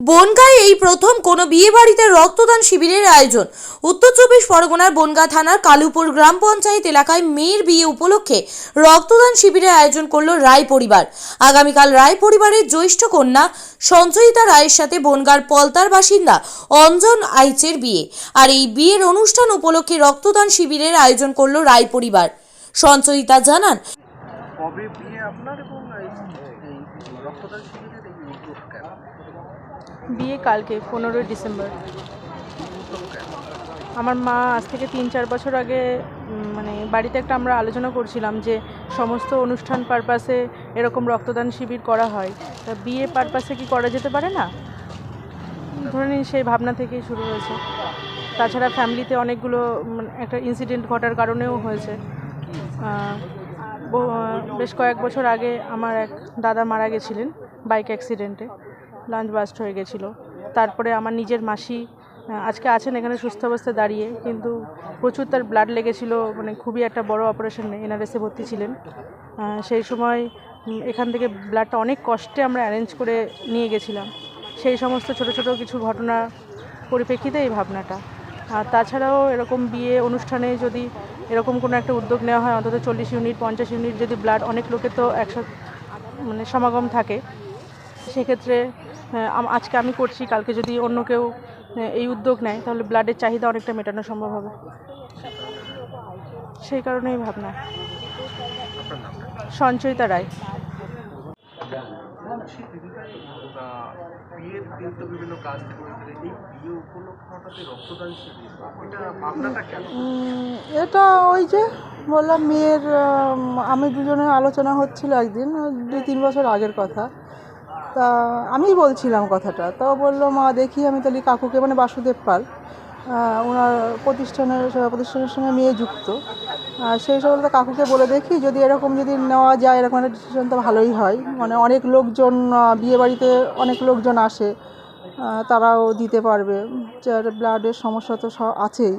বনগাঁয় এই প্রথম কোনো বিয়ে বাড়িতে রক্তদান শিবিরের আয়োজন। উত্তর চব্বিশ পরগনার বনগাঁ থানার কালুপুর গ্রাম পঞ্চায়েত এলাকায় মেয়ের বিয়ে উপলক্ষে রক্তদান শিবিরের আয়োজন করল রায় পরিবার। আগামীকাল রায় পরিবারের জ্যৈষ্ঠ কন্যা সঞ্চয়িতা রায়ের সাথে বনগাঁর পলতার বাসিন্দা অঞ্জন আইচের বিয়ে। আর এই বিয়ের অনুষ্ঠান উপলক্ষে রক্তদান শিবিরের আয়োজন করল রায় পরিবার। সঞ্চয়িতা জানান কবে বিয়ে আপনার এবং এই রক্তদান শিবিরের এই উদ্যোগ কেন? বিয়ে কালকে পনেরোই ডিসেম্বর। আমার মা আজ থেকে তিন চার বছর আগে মানে বাড়িতে একটা আমরা আলোচনা করছিলাম যে সমস্ত অনুষ্ঠান পারপাসে এরকম রক্তদান শিবির করা হয়। তা বিয়ে পারপাসে কি করা যেতে পারে না? ধরে নিন সেই ভাবনা থেকেই শুরু হয়েছে। তাছাড়া ফ্যামিলিতে অনেকগুলো একটা ইনসিডেন্ট ঘটার কারণেও হয়েছে। বেশ কয়েক বছর আগে আমার এক দাদা মারা গেছিলেন বাইক অ্যাক্সিডেন্টে, লাঞ্চ বাস্ট হয়ে গেছিল। তারপরে আমার নিজের মাসি আজকে আছেন এখানে সুস্থ অবস্থায় দাঁড়িয়ে, কিন্তু প্রচুর তার ব্লাড লেগেছিল মানে খুবই একটা বড় অপারেশন এনআরএসে ভর্তি ছিলেন। সেই সময় এখান থেকে ব্লাডটা অনেক কষ্টে আমরা অ্যারেঞ্জ করে নিয়ে গেছিলাম। সেই সমস্ত ছোট ছোট কিছু ঘটনা পরিপ্রেক্ষিতে এই ভাবনাটা। আর তাছাড়াও এরকম বিয়ে অনুষ্ঠানে যদি এরকম কোনো একটা উদ্যোগ নেওয়া হয় অন্তত চল্লিশ ইউনিট পঞ্চাশ ইউনিট যদি ব্লাড অনেক লোকের তো একসাথে মানে সমাগম থাকে। সেক্ষেত্রে আজকে আমি করছি কালকে যদি অন্য কেউ এই উদ্যোগ নেয় তাহলে ব্লাডের চাহিদা অনেকটা মেটানো সম্ভব হবে। সেই কারণেই ভাবনা। সঞ্চয়িতা রায়। বিয়ের দিন তো বিভিন্ন কাজ করে ফেলে এই বিয়ে উপলক্ষে হঠাৎ এই রক্তদান শিবির, এটা ভাবনাটা কেন? এটা ওই যে বললাম, মেয়ের আমি দুজনে আলোচনা হচ্ছিল একদিন দুই তিন বছর আগের কথা। তা আমি বলছিলাম কথাটা। তাও বলল, মা, দেখি আমি তাহলে কাকুকে মানে বাসুদেব পাল। ওনার প্রতিষ্ঠানের প্রতিষ্ঠানের সঙ্গে মেয়ে যুক্ত। সেই সকল কাকুকে বলে দেখি যদি এরকম যদি নেওয়া যায় এরকম একটা ডিসিশন তো ভালোই হয়। মানে অনেক লোকজন আহ, বিয়েবাড়িতে অনেক লোকজন আসে তারাও দিতে পারবে। যার ব্লাডের সমস্যা তো সব আছেই।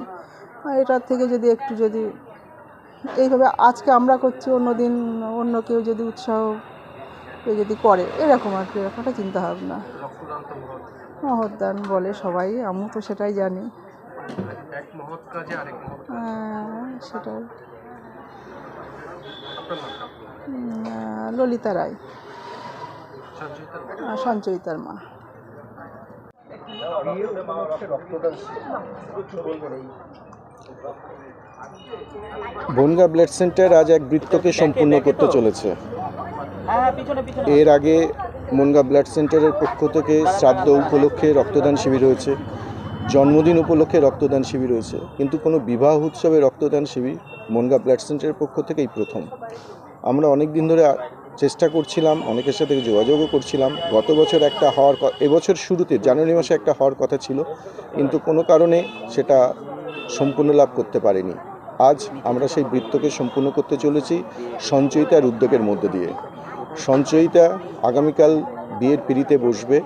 এটার থেকে যদি একটু যদি এইভাবে আজকে আমরা করছি অন্য দিন অন্য কেউ যদি উৎসাহ পেয়ে যদি করে এরকম আর কি এরকম একটা চিন্তা ভাবনা রক্তদান তো বলে সবাই আমিও তো সেটাই জানি। এক মহৎ কাজে আরেক মহৎ সেটাই। আহ, ললিতা রায়। সঞ্চয়িতার মা। বনগা ব্লাড সেন্টার আজ এক বৃত্তকে সম্পূর্ণ করতে চলেছে। এর আগে বনগা ব্লাড সেন্টারের পক্ষ থেকে শ্রাদ্ধ উপলক্ষে রক্তদান শিবির হয়েছে। জন্মদিন উপলক্ষে রক্তদান শিবির হয়েছে কিন্তু কোনো বিবাহ উৎসবে রক্তদান শিবির বনগা ব্লাড সেন্টারের পক্ষ থেকেই প্রথম। আমরা অনেক দিন ধরে চেষ্টা করছিলাম, অনেকের সাথে যোগাযোগও করছিলাম। গত বছর একটা হওয়ার এবছর শুরুতে, জানুয়ারি মাসে একটা হওয়ার কথা ছিল, কিন্তু কোনো কারণে সেটা সম্পূর্ণ লাভ করতে পারেনি। আজ আমরা সেই বৃত্তকে সম্পূর্ণ করতে চলেছি সঞ্চয়িতার উদ্যোগের মধ্য দিয়ে। সঞ্চয়িতা আগামীকাল বিয়ের পিড়িতে বসবে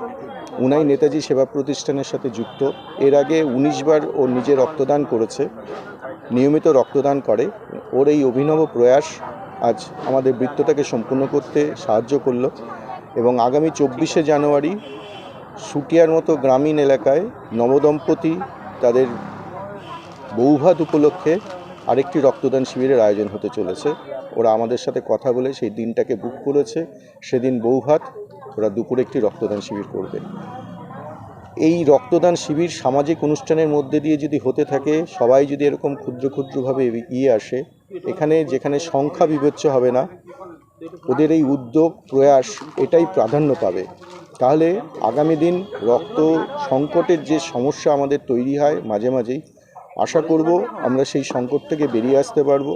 উনাই নেতাজি সেবা প্রতিষ্ঠানের সাথে যুক্ত। এর আগে উনিশ বার ও নিজে রক্তদান করেছে, নিয়মিত রক্তদান করে। ওর এই অভিনব প্রয়াস আজ আমাদের বৃত্তটাকে সম্পূর্ণ করতে সাহায্য করল এবং আগামী চব্বিশে জানুয়ারি সুটিয়ার মতো গ্রামীণ এলাকায় নবদম্পতি তাদের বৌভাত উপলক্ষে আরেকটি রক্তদান শিবিরের আয়োজন হতে চলেছে। ওরা আমাদের সাথে কথা বলে সেই দিনটাকে বুক করেছে। সেদিন বৌভাত ওরা দুপুরে একটি রক্তদান শিবির করবে। এই রক্তদান শিবির সামাজিক অনুষ্ঠানের মধ্যে দিয়ে যদি হতে থাকে, সবাই যদি এরকম ক্ষুদ্র ক্ষুদ্রভাবে এগিয়ে আসে, এখানে যেখানে সংখ্যা বিবেচ্য হবে না, ওদের এই উদ্যোগ, প্রয়াস এটাই প্রাধান্য পাবে। তাহলে আগামী দিন রক্ত সংকটের যে সমস্যা আমাদের তৈরি হয় মাঝে মাঝেই, আশা করব আমরা সেই সংকট থেকে বেরিয়ে আসতে পারব।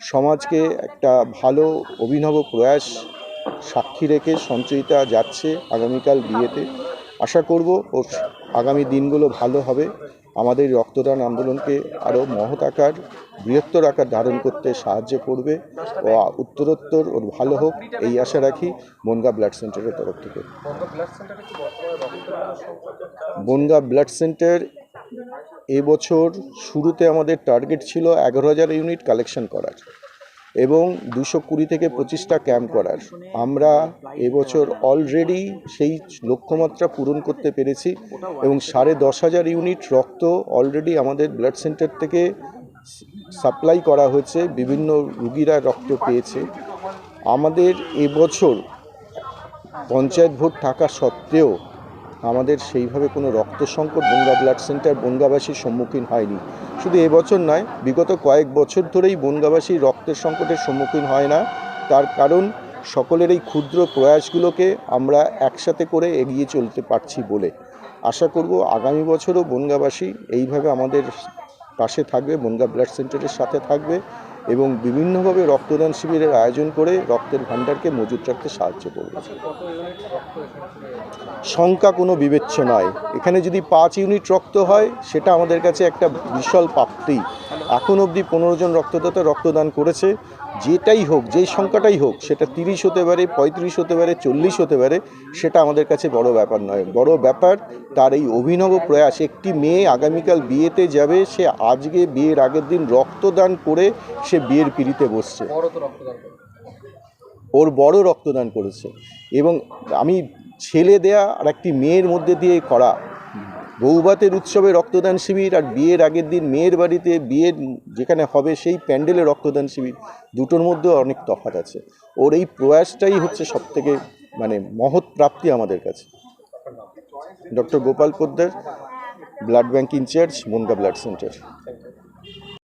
সমাজকে একটা ভালো, অভিনব প্রয়াস সাক্ষী রেখে সঞ্চয়িতা যাচ্ছে আগামীকাল বিয়েতে। আশা করব ও আগামী দিনগুলো ভালো হবে। আমাদের রক্তদান আন্দোলনকে আরও মহৎ আকার, বৃহত্তর আকার ধারণ করতে সাহায্য করবে ও উত্তরোত্তর ওর ভালো হোক, এই আশা রাখি বনগা ব্লাড সেন্টারের তরফ থেকে। বনগা ব্লাড সেন্টার এবছর শুরুতে আমাদের টার্গেট ছিল এগারো হাজার ইউনিট কালেকশন করার। এবং দুশো কুড়ি থেকে পঁচিশটা ক্যাম্প করার। আমরা এবছর অলরেডি সেই লক্ষ্যমাত্রা পূরণ করতে পেরেছি এবং সাড়ে দশ হাজার ইউনিট রক্ত অলরেডি আমাদের ব্লাড সেন্টার থেকে সাপ্লাই করা হয়েছে, বিভিন্ন রুগীরা রক্ত পেয়েছে। আমাদের এবছর পঞ্চায়েত ভোট থাকা সত্ত্বেও আমাদের সেইভাবে কোনো রক্ত সংকট বনগা ব্লাড সেন্টার বনগাবাসীর সম্মুখীন হয়নি। শুধু এবছর নয়, বিগত কয়েক বছর ধরেই বনগাবাসী রক্তের সংকটের সম্মুখীন হয় না। তার কারণ, সকলের এই ক্ষুদ্র প্রয়াসগুলোকে আমরা একসাথে করে এগিয়ে চলতে পারছি বলে। আশা করব আগামী বছরও বনগাবাসী এইভাবে আমাদের পাশে থাকবে, বনগা ব্লাড সেন্টারের সাথে থাকবে। এবং বিভিন্নভাবে রক্তদান শিবিরের আয়োজন করে রক্তের ভাণ্ডারকে মজুত রাখতে সাহায্য করবে। সংখ্যা কোনো বিবেচ্য নয়। এখানে যদি পাঁচ ইউনিট রক্ত হয়, সেটা আমাদের কাছে একটা বিশাল প্রাপ্তি। এখন অবধি পনেরো জন রক্তদাতা রক্তদান করেছে। যেটাই হোক যেই সংখ্যাটাই হোক সেটা তিরিশ হতে পারে পঁয়ত্রিশ হতে পারে চল্লিশ হতে পারে সেটা আমাদের কাছে বড় ব্যাপার নয়। বড় ব্যাপার তার এই অভিনব প্রয়াস। একটি মেয়ে আগামীকাল বিয়েতে যাবে সে আজকে বিয়ের আগের দিন রক্তদান করে সে বিয়ের পিড়িতে বসছে। ওর বড় রক্তদান করেছে। এবং আমি ছেলে দেয়া আর একটি মেয়ের মধ্যে দিয়ে করা বৌভাতের উৎসবে রক্তদান শিবির আর বিয়ের আগের দিন মেয়ের বাড়িতে বিয়ের যেখানে হবে সেই প্যান্ডেলে রক্তদান শিবির। দুটোর মধ্যে অনেক তফাৎ আছে। ওর এই প্রয়াসটাই হচ্ছে সবথেকে মানে মহৎ প্রাপ্তি আমাদের কাছে। Doctor Gopal Poddar, blood bank in charge Munda blood centre.